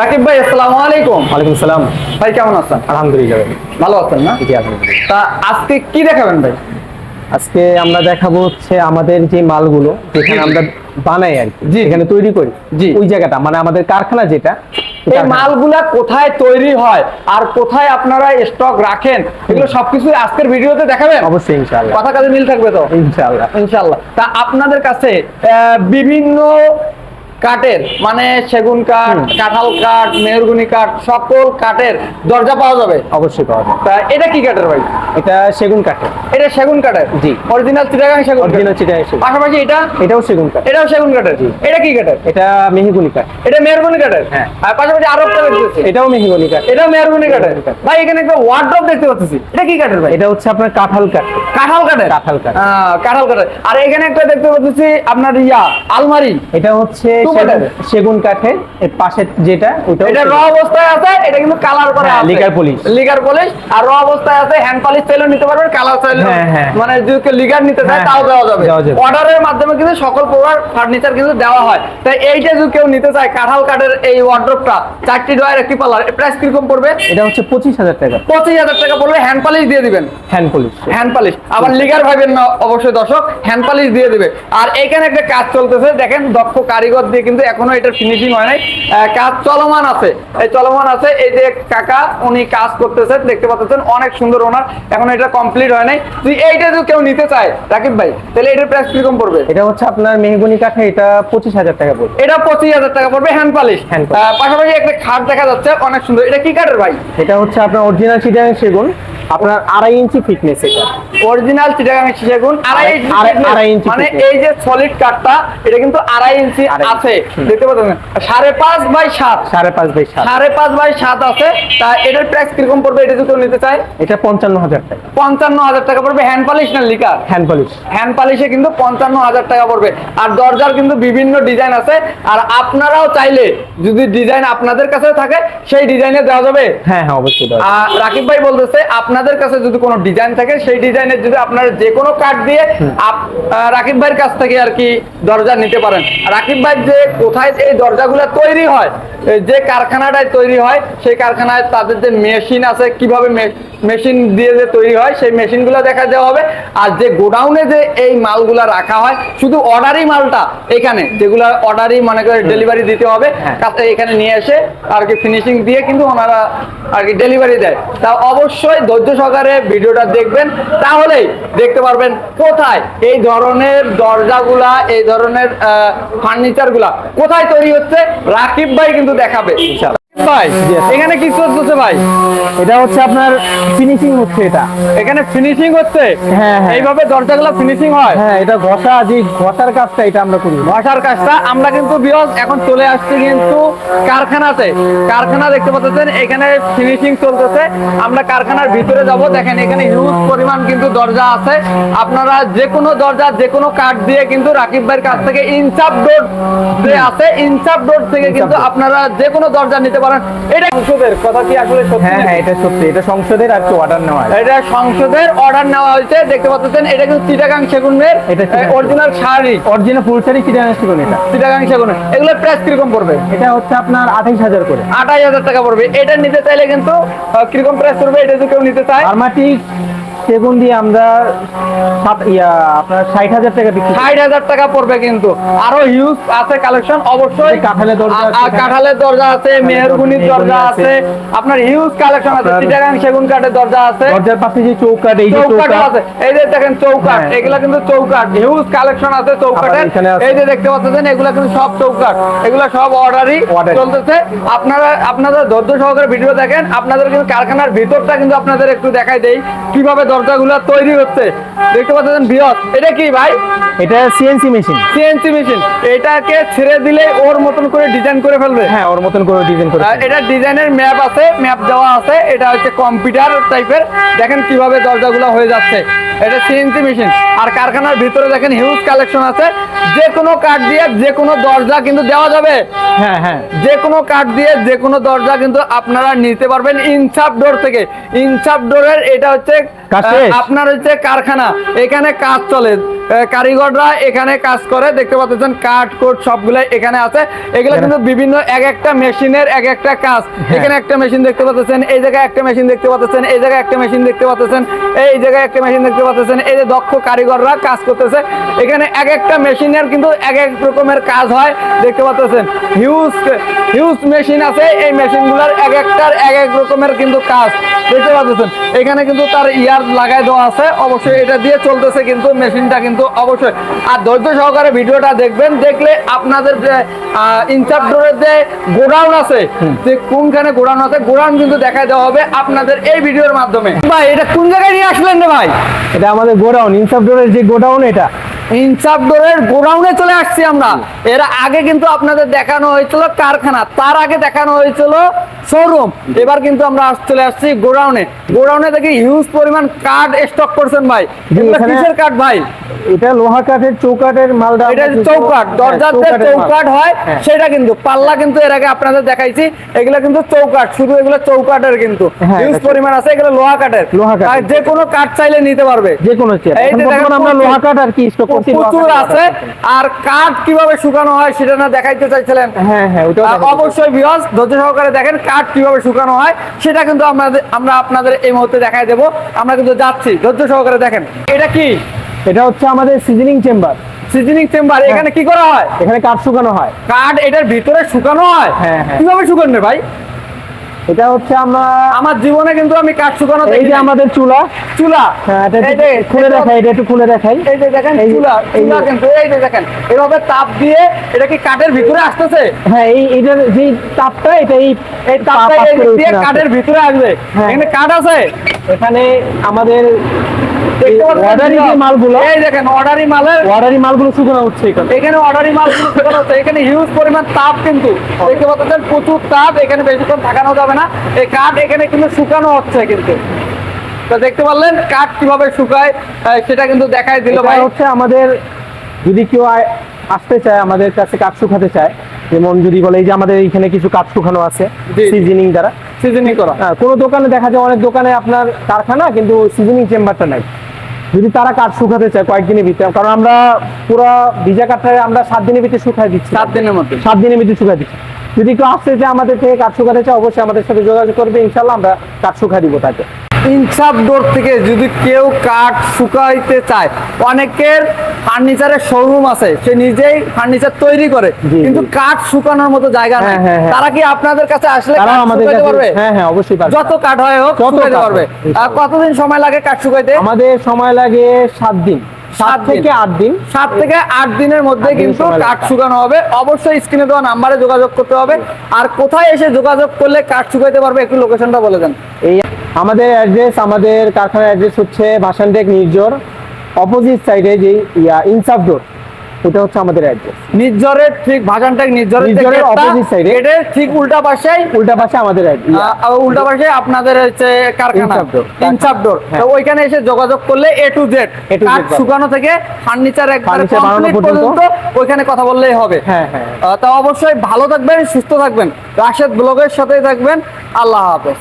রাকিব ভাই আসসালামু আলাইকুম। ওয়ালাইকুম সালাম ভাই কেমন আছেন? আলহামদুলিল্লাহ ভালো আছেন না? জি আলহামদুলিল্লাহ। তা আজকে কি দেখাবেন ভাই? আজকে আমরা দেখাবো হচ্ছে আমাদের যে মালগুলো যেখানে আমরা বানাই আর কি এখানে তৈরি করি জি। ওই জায়গাটা মানে আমাদের কারখানা যেটা এই মালগুলা কোথায় তৈরি হয় আর কোথায় আপনারা স্টক রাখেন এগুলো সবকিছু আজকের ভিডিওতে দেখাবেন? অবশ্যই ইনশাআল্লাহ। কথা কাজে মিল থাকবে তো? ইনশাআল্লাহ। ইনশাল্লাহ তা আপনাদের কাছে বিভিন্ন কাঠের মানে সেগুন কাঠ কাঁঠাল কাঠ মেহরগুনি কাঠ সকল কাঠের দরজা পাওয়া যাবে। অবশ্যই পাওয়া যায় তা এটা কি কাঠের ভাই? এটা সেগুন কাঠের। এটা সেগুন কাঠের? জি। অরিজিনাল চিটাগাং সেগুন। অরিজিনাল চিটাগাং সেগুন। পাশাপাশি এটা? এটাও সেগুন কাঠ এটাও সেগুন কাঠের? জি। এটা কি কাঠের? এটা মেহগুনি কাঠ। এটা মেহরগুনি কাঠের? হ্যাঁ। আর পাশাপাশি আরও একটা দেখতেছি এটাও মেহগুনি কাঠ। এটাও মেহরগুনি কাঠের। ভাই এখানে একটা ওয়ার্ড্রপ দেখতে পাচ্ছি। এটা কি কাঠের ভাই? এটা হচ্ছে আপনার কাঁঠাল কাঠ। কাঁঠাল কাঠের? কাঁঠাল কাঠ। কাঁঠাল কাঠের। আর এখানে একটা দেখতে পাচ্ছি আপনার ইয়া আলমারি। এটা হচ্ছে সেগুন- কাঠের। পাশে যেটা ওইটাও এটা র অবস্থায় আছে এটা কিন্তু কালার করা হ্যাঁ, আছে। লিগার পলিশ। লিগার পলিশ আর র অবস্থায় আছে হ্যান্ড পলিশ চাইলেও নিতে পারবেন কালার চাইলেও। হ্যাঁ, হ্যাঁ। মানে যদি নিতে চায় তাও দেওয়া যাবে। অর্ডারের মাধ্যমে কিন্তু সকল প্রকার ফার্নিচার কিন্তু দেওয়া হয়। তাই এইটা যদি কেউ নিতে চায় কাঁঠাল কাঠের এই ওয়ার্ড্রপটা চারটি ডয়ার একটি পাল্লার প্রাইস কীরকম পড়বে? এটা হচ্ছে পঁচিশ হাজার টাকা। পঁচিশ হাজার টাকা পড়বে হ্যান্ড পলিশ দিয়ে দিবেন। হ্যান্ড পলিশ হ্যান্ড পালিশ আবার লিগার ভাইবেন না অবশ্যই দর্শক হ্যান্ড পালিশ দিয়ে দিবে। আর এখানে একটা কাজ চলতেছে দেখেন দক্ষ কারিগর দিয়ে কিন্তু এখনও এটার ফিনিশিং হয় নাই। কাজ চলমান আছে। এই চলমান আছে। এই যে কাকা উনি কাজ করতেছেন দেখতে পাচ্ছেন অনেক সুন্দর ওনার। এখন এটা কমপ্লিট হয় নাই। তুই এইটা যদি কেউ নিতে চায় রাকিব ভাই তাহলে এটার প্রাইস কীরকম পড়বে? এটা হচ্ছে আপনার মেহগুনি কাঠে এটা পঁচিশ হাজার টাকা পড়বে। এটা পঁচিশ হাজার টাকা পড়বে হ্যান্ড পালিশ। পাশাপাশি একটা খাট দেখা যাচ্ছে অনেক সুন্দর। এটা কি কাঠের ভাই? এটা হচ্ছে আপনার অরিজিনাল চিটাগাং সেগুন আপনার আড়াই ইঞ্চি ফিটনেস এটা। অরিজিনাল চিটাগাং সেগুন আড়াই আড়াই- ইঞ্চি আড়াই- ইঞ্চি মানে এই যে সলিড কাঠটা এটা কিন্তু আড়াই ইঞ্চি আছে। দেখতে পাচ্ছেন? সাড়ে পাঁচ বাই সাত। সাড়ে পাঁচ বাই সাত। সাড়ে পাঁচ বাই সাত আছে। তা এটার প্রাইস কীরকম পড়বে? এটা যদি নিতে চায়? এটা পঞ্চান্ন হাজার টাকা। পঞ্চান্ন হাজার টাকা পড়বে। হ্যান্ড পলিশ না লিকার হ্যান্ড পলিশ হ্যান্ড পালিশে কিন্তু পঞ্চান্ন হাজার টাকা পড়বে। আর দরজার কিন্তু বিভিন্ন ডিজাইন আছে। আর আপনারাও চাইলে যদি ডিজাইন আপনাদের কাছে থাকে সেই ডিজাইনে দেওয়া যাবে। হ্যাঁ হ্যাঁ অবশ্যই। আহ, রাকিব ভাই বলতেছে আপনাদের কাছে যদি কোনো ডিজাইন থাকে সেই ডিজাইনের যদি আপনারা যে কোনো কাঠ দিয়ে রাকিব ভাইয়ের কাছ থেকে আর কি দরজা নিতে পারেন। রাকিব ভাই যে কোথায় এই দরজাগুলো তৈরি হয় যে কারখানাটায় তৈরি হয় সেই কারখানায় তাদের যে মেশিন আছে কীভাবে মেশিন দিয়ে যে তৈরি হয় সেই মেশিনগুলো দেখা দেওয়া হবে আর যে গোডাউনে যে এই মালগুলা রাখা হয় শুধু অর্ডারই মালটা এখানে যেগুলো অর্ডারই মনে করে ডেলিভারি দিতে হবে হ্যাঁ। এখানে নিয়ে এসে আর কি ফিনিশিং দিয়ে কিন্তু ওনারা আর কি ডেলিভারি দেয় তা অবশ্যই ধৈর্য সহকারে ভিডিওটা দেখবেন তাহলেই দেখতে পারবেন কোথায় এই ধরনের দরজাগুলা এই ধরনের ফার্নিচারগুলা কোথায় তৈরি হচ্ছে রাকিব ভাই কিন্তু দেখাবে। ভাই এখানে কি চলতেছে ভাই? এটা হচ্ছে আপনার ফিনিশিং হচ্ছে এটা। এখানে ফিনিশিং হচ্ছে? হ্যাঁ, হ্যাঁ। এইভাবে দরজাগুলো ফিনিশিং হয়? হ্যাঁ এটা ঘষা যে ঘষার কাজটা এটা আমরা করি। ভাষার কাজটা আমরা কিন্তু বিয়স এখন চলে আসছি কিন্তু কারখানাতে। কারখানা দেখতে পাচ্ছেন এখানে ফিনিশিং চলতেছে। আমরা কারখানার ভিতরে যাব। দেখেন এখানে হিউজ পরিমাণ কিন্তু দরজা আছে। আপনারা যে কোনো দরজা যে কোনো কাঠ দিয়ে কিন্তু রাকিব ভাইয়ের কাছ থেকে ইনসাফ ডোর যে আছে ইনসাফ ডোর থেকে কিন্তু আপনারা যে কোনো দরজা নিতে পারেন এটা সংসদের কথা কি আসলে সত্যি? হ্যাঁ হ্যাঁ এটা সত্যি। এটা সংসদের আর কি অর্ডার নেওয়া এটা সংসদের অর্ডার নেওয়া হয়েছে দেখতে পাচ্ছেন এটা কিন্তু চিটাগাং সেগুনের এটা অরিজিনাল শাড়ি। অরিজিনাল ফুল শাড়ি চিটাগাং সেগুন এটা। চিটাগাং সেগুনের এগুলোর প্রাইস কীরকম পড়বে? এটা হচ্ছে আপনার আঠাইশ হাজার করে। আঠাশ হাজার টাকা পড়বে। এটা নিতে চাইলে কিন্তু কীরকম প্রাইস পড়বে এটা যদি কেউ নিতে চায়? আরমাটিক সেগুন দিয়ে আমরা ইয়া আপনার ষাট হাজার টাকা বিক্রি ষাট হাজার টাকা পড়বে কিন্তু। আরও হিউজ আছে কালেকশন অবশ্যই। কাঁঠালের দরজা। কাঁঠালের দরজা আছে মেহরগুনির দরজা আছে। আপনার হিউজ কালেকশন আছে। চিটাগাং সেগুন কাঠের দরজা আছে। দরজার পাশে যে চৌকাট এই যে চৌকাট আছে। এই যে দেখেন চৌকাট হ্যাঁ। এগুলা কিন্তু চৌকাট হিউজ কালেকশন আছে চৌকাটের এই যে দেখতে পাচ্ছেন এগুলা কিন্তু সব চৌকাট এগুলা সব অর্ডারই চলতেছে। আপনারা আপনাদের ধৈর্য সহকারে ভিডিও দেখেন। আপনাদের কিন্তু কারখানার ভিতরটা কিন্তু আপনাদের একটু দেখাই দেই। কীভাবে তৈরি হচ্ছে। দেখতে পাচ্ছেন বৃহৎ। এটা কি ভাই? এটা সিএনসি মেশিন সিএনসি মেশিন এটাকে ছেড়ে দিলে ওর মতন করে ডিজাইন করে ফেলবে? হ্যাঁ ওর মতন করে ডিজাইন করে এটা ডিজাইনের ম্যাপ আছে ম্যাপ দেওয়া আছে। এটা হচ্ছে কম্পিউটার টাইপের দেখেন কীভাবে দরজাগুলো হয়ে যাচ্ছে। এটা সিএনসি মেশিন আর কারখানার ভিতরে দেখেন হিউজ কালেকশন আছে। যে কোনো কাঠ দিয়ে যে কোনো দরজা কিন্তু দেওয়া যাবে। হ্যাঁ হ্যাঁ। যে কোনো কাঠ দিয়ে যে কোনো দরজা কিন্তু আপনারা নিতে পারবেন ইনসাফ ডোর থেকে। ইনসাফ ডোরের এটা হচ্ছে। আপনার হচ্ছে কারখানা এখানে কাজ চলে। কারিগররা এখানে কাজ করে দেখতে পাচ্ছেন কাঠ কোট সবগুলো এখানে আছে। এগুলো কিন্তু বিভিন্ন এক একটা মেশিনের এক একটা কাজ। হ্যাঁ। এখানে একটা মেশিন দেখতে পাচ্ছেন এই জায়গায় একটা মেশিন দেখতে পাচ্ছেন এই জায়গায় একটা মেশিন দেখতে পাচ্ছেন এই জায়গায় একটা মেশিন দেখতে পাচ্ছেন এই যে দক্ষ কারিগররা কাজ করতেছে। এখানে এক একটা মেশিনের কিন্তু এক এক রকমের কাজ হয় দেখতে পাচ্ছেন। হিউজ হিউজ মেশিন আছে এই মেশিনগুলোর এক একটার এক এক রকমের কিন্তু কাজ দেখতে পাচ্ছেন। এখানে কিন্তু তার ইয়ার লাগাই দেওয়া আছে অবশ্যই এটা দিয়ে চলতেছে কিন্তু মেশিনটা কিন্তু অবশ্যই। আর ধৈর্য সহকারে ভিডিওটা দেখবেন দেখলে আপনাদের যে ইনচার্জরের যে গোডাউন আছে যে কোনখানে গোডাউন আছে গোডাউন কিন্তু দেখাই দেওয়া হবে আপনাদের এই ভিডিওর মাধ্যমে। ভাই এটা কোন জায়গায় নিয়ে আসলেন রে ভাই? এটা আমাদের গোডাউন ইনচার্জরের যে গোডাউন এটা। ইনসাফডোরের গোডাউনে চলে আসছি আমরা। এর আগে কিন্তু আপনাদের দেখানো হয়েছিল কারখানা তার আগে দেখানো হয়েছিল শোরুম এবার কিন্তু আমরা চলে আসছি গোডাউনে। গোডাউনে দেখি হিউজ পরিমাণ কাঠ স্টক করছেন ভাই। কিসের কাঠ ভাই? এটা লোহা কাঠের চৌকাঠের মালদা এটা চৌকাঠ হ্যাঁ, দরজার যে চৌকাঠ হয় হ্যাঁ। সেটা কিন্তু পাল্লা কিন্তু এর আগে আপনাদের দেখাইছি। এগুলো কিন্তু চৌকাঠ শুধু এগুলো চৌকাঠের কিন্তু। হ্যাঁ, হিউজ পরিমাণ আছে এগুলো লোহা কাঠের। লোহা। আর যে কোনো কাঠ চাইলে নিতে পারবে। যে কোনো এই আমরা লোহা কাঠ আর কি স্টক প্রচুর আছে। আর কাঠ কীভাবে শুকানো হয় সেটা না দেখাইতে চাইছিলেন? হ্যাঁ হ্যাঁ। অবশ্যই ধৈর্য সহকারে দেখেন কাঠ কীভাবে শুকানো হয় সেটা কিন্তু আমাদের আমরা আপনাদের এই মুহূর্তে দেখাই দেব। আমরা কিন্তু যাচ্ছি ধৈর্য সহকারে দেখেন। এটা কি? এটা হচ্ছে আমাদের সিজনিং চেম্বার। সিজনিং চেম্বার এখানে কি করা হয়? এখানে কাঠ শুকানো হয়। কাঠ এটার ভিতরে শুকানো হয়? হ্যাঁ, হ্যাঁ। কীভাবে শুকান ভাই? এটা হচ্ছে আমরা আমার জীবনে কিন্তু আমি কাঠ শুকানো এই যে আমাদের চুলা। চুলা। হ্যাঁ এটা খুলে দেখাই এটা একটু খুলে দেখাই। এই যে দেখেন চুলা চুলা কিন্তু এই যে দেখেন এভাবে তাপ দিয়ে এটা কি কাঠের ভিতরে আসতেছে? হ্যাঁ এই এটার যে তাপটা এটা এই এই তাপটা এই কাঠের ভিতরে আসবে। হ্যাঁ। এখানে কাঠ আছে? এখানে আমাদের অর্ডারি যে মালগুলো এই দেখেন অর্ডারি মালের অর্ডারি মালগুলো শুকানো হচ্ছে এখানে। এখানে অর্ডারি হচ্ছে। এখানে হিউজ পরিমাণ তাপ কিন্তু। দেখতে পাচ্ছেন প্রচুর তাপ। এখানে বেশিক্ষণ থাকানো যাবে না। এই কাঠ এখানে কিন্তু শুকানো হচ্ছে কিন্তু। তো দেখতে পারলেন কাঠ কীভাবে শুকায় সেটা কিন্তু দেখাই দিল ভাই। হচ্ছে আমাদের যদি কেউ আসতে চায় আমাদের কাছে কাঠ শুকাতে চায় যেমন যদি বলে এই যে আমাদের এইখানে কিছু কাঠ শুকানো আছে। সিজনিং দ্বারা। সিজনিং করা। হ্যাঁ, কোনো দোকানে দেখা যায় অনেক দোকানে আপনার কারখানা কিন্তু সিজনিং চেম্বারটা নাই। যদি তারা কাঠ শুকাতে চায় কয়েকদিনের ভিতরে কারণ আমরা পুরো ভিজা কাঠটা আমরা সাত দিনের ভিতরে শুকাই দিচ্ছি। সাত দিনের মধ্যে? সাত দিনের ভিতরে শুকাই দিচ্ছি। যদি কেউ আসতে চায় আমাদের থেকে কাঠ শুকাতে চায় অবশ্যই আমাদের সাথে যোগাযোগ করবে ইনশাল্লাহ আমরা কাঠ শুকাই দিব তাকে। ইনসাফ ডোর থেকে যদি কেউ কাঠ শুকাইতে চায় অনেকের ফার্নিচারের শোরুম আছে সে নিজেই ফার্নিচার তৈরি করে কিন্তু কাঠ শুকানোর মতো জায়গা নেই। হ্যাঁ, হ্যাঁ, হ্যাঁ। তারা কি আপনাদের কাছে আসলে তারা কাঠ আমাদের শুকাইতে পারবে? হ্যাঁ হ্যাঁ অবশ্যই পারবে। যত কাঠ হয় হোক শুকাইতে পারবে। কতদিন সময় লাগে কাঠ শুকাইতে? আমাদের সময় লাগে সাত দিন। সাত সাত থেকে আট দিন। সাত থেকে আট দিনের মধ্যে কিন্তু কাঠ শুকানো হবে। অবশ্যই স্ক্রিনে দেওয়া নাম্বারে যোগাযোগ করতে হবে। আর কোথায় এসে যোগাযোগ করলে কাঠ শুকাইতে পারবে একটু লোকেশনটা বলে দেন। এই আমাদের অ্যাড্রেস আমাদের কারখানার অ্যাড্রেস হচ্ছে ভাসানটেক নির্জর অপোজিট সাইডে যে ইয়া ইনসাফ ডোর ওটা হচ্ছে আমাদের অ্যাড্রেস নির্জরের ঠিক ভাজানটাক নির্জরের নির্জরের গেটটা, opposite side এ। গেটের ঠিক উল্টা পাশে উল্টা পাশে আমাদের উল্টা পাশে আপনাদের হচ্ছে কারখানা। ইনসাফ ডোর। হ্যাঁ। তো ওইখানে এসে যোগাযোগ করলে এ টু জেড কাঠ শুকানো থেকে ফার্নিচার একবার কমপ্লিট পর্যন্ত। ওইখানে কথা বললেই হবে। হ্যাঁ হ্যাঁ। তা অবশ্যই ভালো থাকবেন সুস্থ থাকবেন। রাশেদ ব্লগের সাথেই থাকবেন। আল্লাহ হাফেজ।